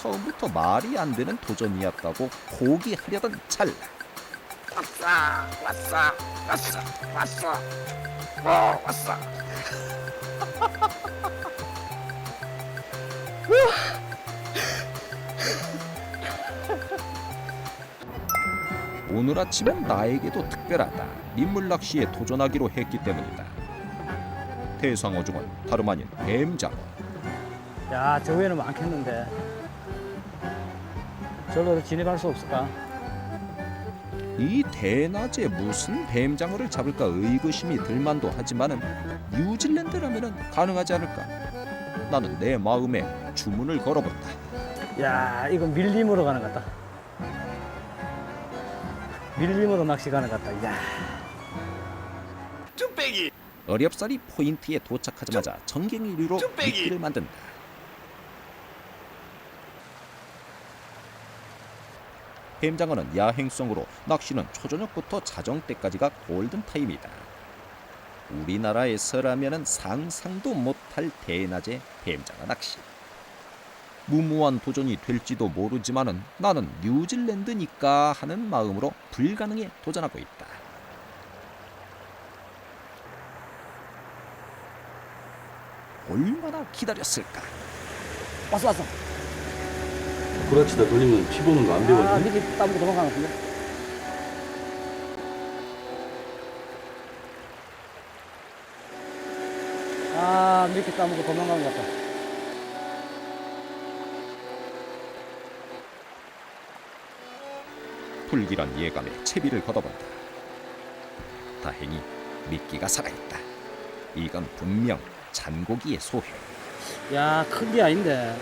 처음부터 말이 안 되는 도전이었다고 포기하려던 찰나. 왔어 왔어 왔어 왔어. 어 왔어. 오늘 아침은 나에게도 특별하다. 민물 낚시에 도전하기로 했기 때문이다. 대상어 중은 다름 아닌 뱀장어. 야, 저 위에는 많겠는데. 저로 진입할 수 없을까? 이 대낮에 무슨 뱀장어를 잡을까 의구심이 들만도 하지만은 뉴질랜드라면은 가능하지 않을까 나는 내 마음에 주문을 걸어본다 야, 이거 밀림으로 가는 것 같다. 밀림으로 낚시 가는 것 같다. 야, 쭈빼기 어렵사리 포인트에 도착하자마자 전갱이류로! 미끼를 만든다. 뱀장어는 야행성으로 낚시는 초저녁부터 자정 때까지가 골든 타임이다. 우리나라에서라면은 상상도 못할 대낮의 뱀장어 낚시. 무모한 도전이 될지도 모르지만은 나는 뉴질랜드니까 하는 마음으로 불가능에 도전하고 있다. 얼마나 기다렸을까? 왔어, 왔어. 구라치다 돌리면 피 보는 거 안 아, 배웠니? 미끼 따고 도망가는 건데. 아, 미끼 따먹고 도망가는 것 같다. 불길한 예감에 채비를 걷어본다. 다행히 미끼가 살아있다. 이건 분명 잔고기의 소회. 야, 큰 게 아닌데.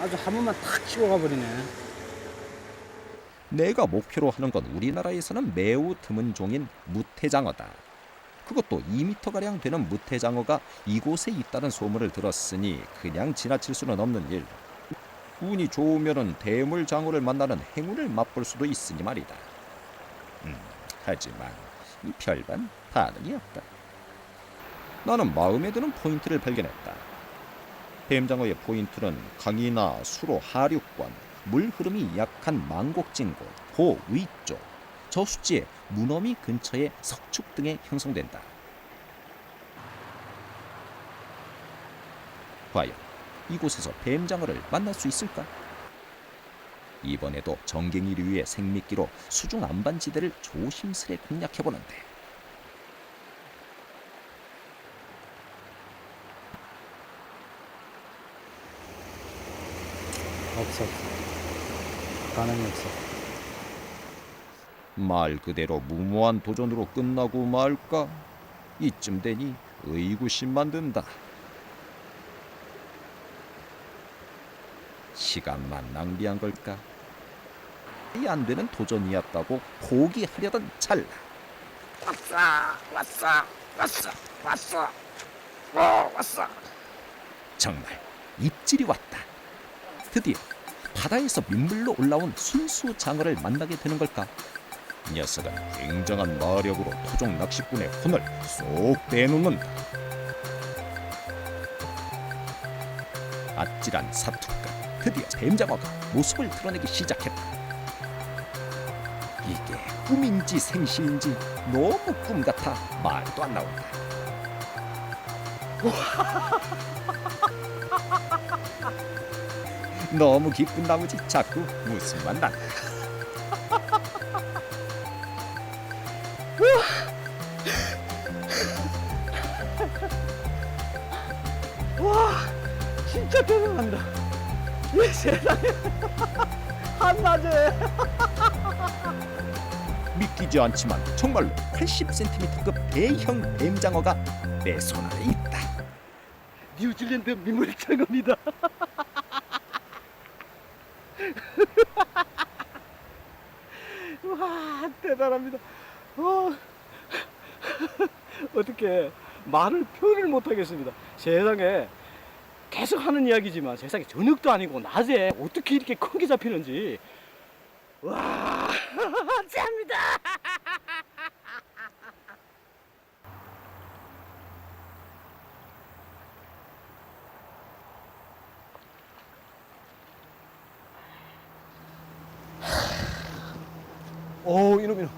아주 한 번만 탁 치고 가버리네. 내가 목표로 하는 건 우리나라에서는 매우 드문 종인 무태장어다. 그것도 2m가량 되는 무태장어가 이곳에 있다는 소문을 들었으니 그냥 지나칠 수는 없는 일. 운이 좋으면은 대물장어를 만나는 행운을 맛볼 수도 있으니 말이다. 음, 하지만 이 별반 반응이 없다. 나는 마음에 드는 포인트를 발견했다. 뱀장어의 포인트는 강이나 수로 하류권, 물 흐름이 약한 망곡진 곳, 호 위쪽, 저수지의 문어미 근처의 석축 등에 형성된다. 과연 이곳에서 뱀장어를 만날 수 있을까? 이번에도 정갱이류의 생미끼로 수중 안반지대를 조심스레 공략해보는데 없어, 없어. 가능이 없어. 말 그대로 무모한 도전으로 끝나고 말까? 이쯤 되니 의구심만 든다. 시간만 낭비한 걸까? 이 안 되는 도전이었다고 포기하려던 찰나 왔어 왔어 왔어 왔어 어 왔어 정말 입질이 왔다. 드디어 바다에서 민물로 올라온 순수 장어를 만나게 되는 걸까? 녀석은 굉장한 마력으로 토종 낚시꾼의 혼을 쏙 빼놓는다. 아찔한 사투가 드디어 뱀장어가 모습을 드러내기 시작했다. 이게 꿈인지 생시인지 너무 꿈 같아 말도 안 나온다. 너무 기쁜 나머지 자꾸 웃음만 난다. 진짜 대단합니다. 이 세상에 한낮에 믿기지 않지만 정말로 80cm급 대형 뱀장어가 내 손 안에 있다. 뉴질랜드 민물장어입니다. 와 대단합니다. 어, 어떻게 말을 표현을 못하겠습니다. 세상에 계속 하는 이야기지만 세상에 저녁도 아니고 낮에 어떻게 이렇게 큰게 잡히는지 와 짭니다. 그러면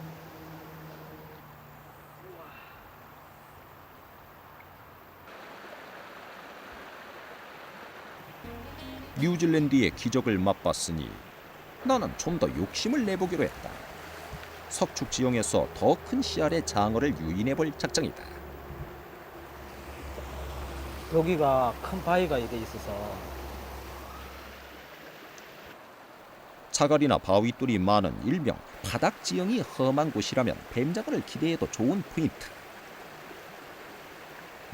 뉴질랜드의 기적을 맛봤으니 나는 좀 더 욕심을 내보기로 했다. 석축 지형에서 더 큰 씨알의 장어를 유인해 볼 작정이다. 여기가 큰 바위가 이게 있어서 자갈이나 바위돌이 많은 일명 바닥 지형이 험한 곳이라면 뱀장어를 기대해도 좋은 포인트.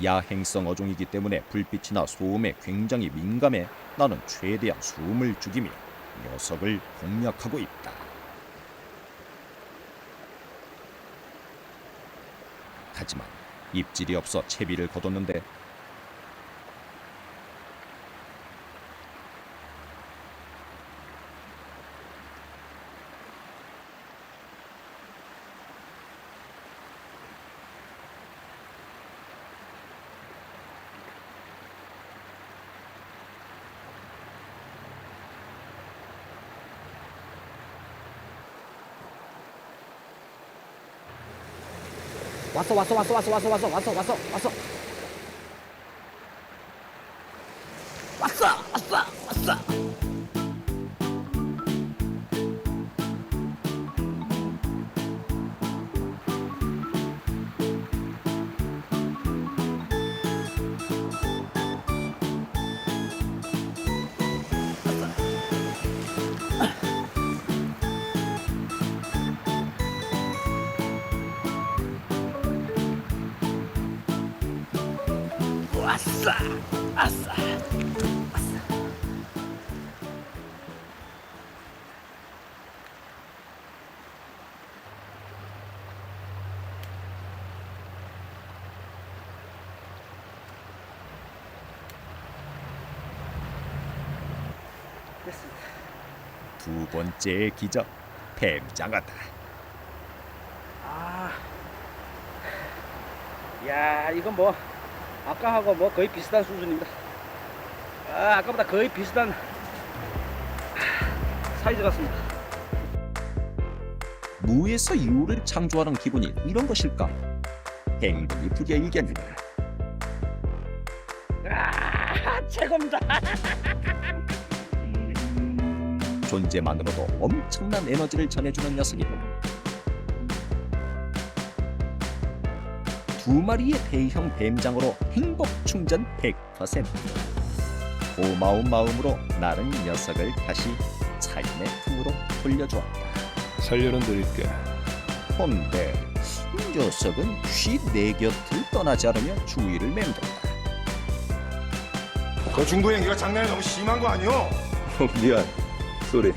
야행성 어종이기 때문에 불빛이나 소음에 굉장히 민감해 나는 최대한 숨을 죽이며 녀석을 공략하고 있다. 하지만 입질이 없어 채비를 거뒀는데 왔어 왔어 왔어 왔어 왔어 왔어 왔어 왔어 왔어. 왔어 왔어 왔어 아싸! 아싸! 아싸! 두 번째 기적 뱀장어다. 아, 야 이건 뭐 아까하고 뭐 거의 비슷한 수준입니다. 아, 아까보다 거의 비슷한 아, 사이즈 같습니다. 무에서 유를 창조하는 기분이 이런 것일까? 행복이 불여일견이다. 아, 최고입니다. 존재만으로도 엄청난 에너지를 전해주는 녀석이고 두 마리의 대형 뱀장어로 행복 충전 100% 고마운 마음으로 나는 이 녀석을 다시 삶의 품으로 돌려주었다 살려는 드릴게. 헌데 이 녀석은 쉬 내 곁을 떠나지 않으며 주위를 맴돈다 그 중도 연기가 장난이 너무 심한 거 아니오? 미안. 쏘리.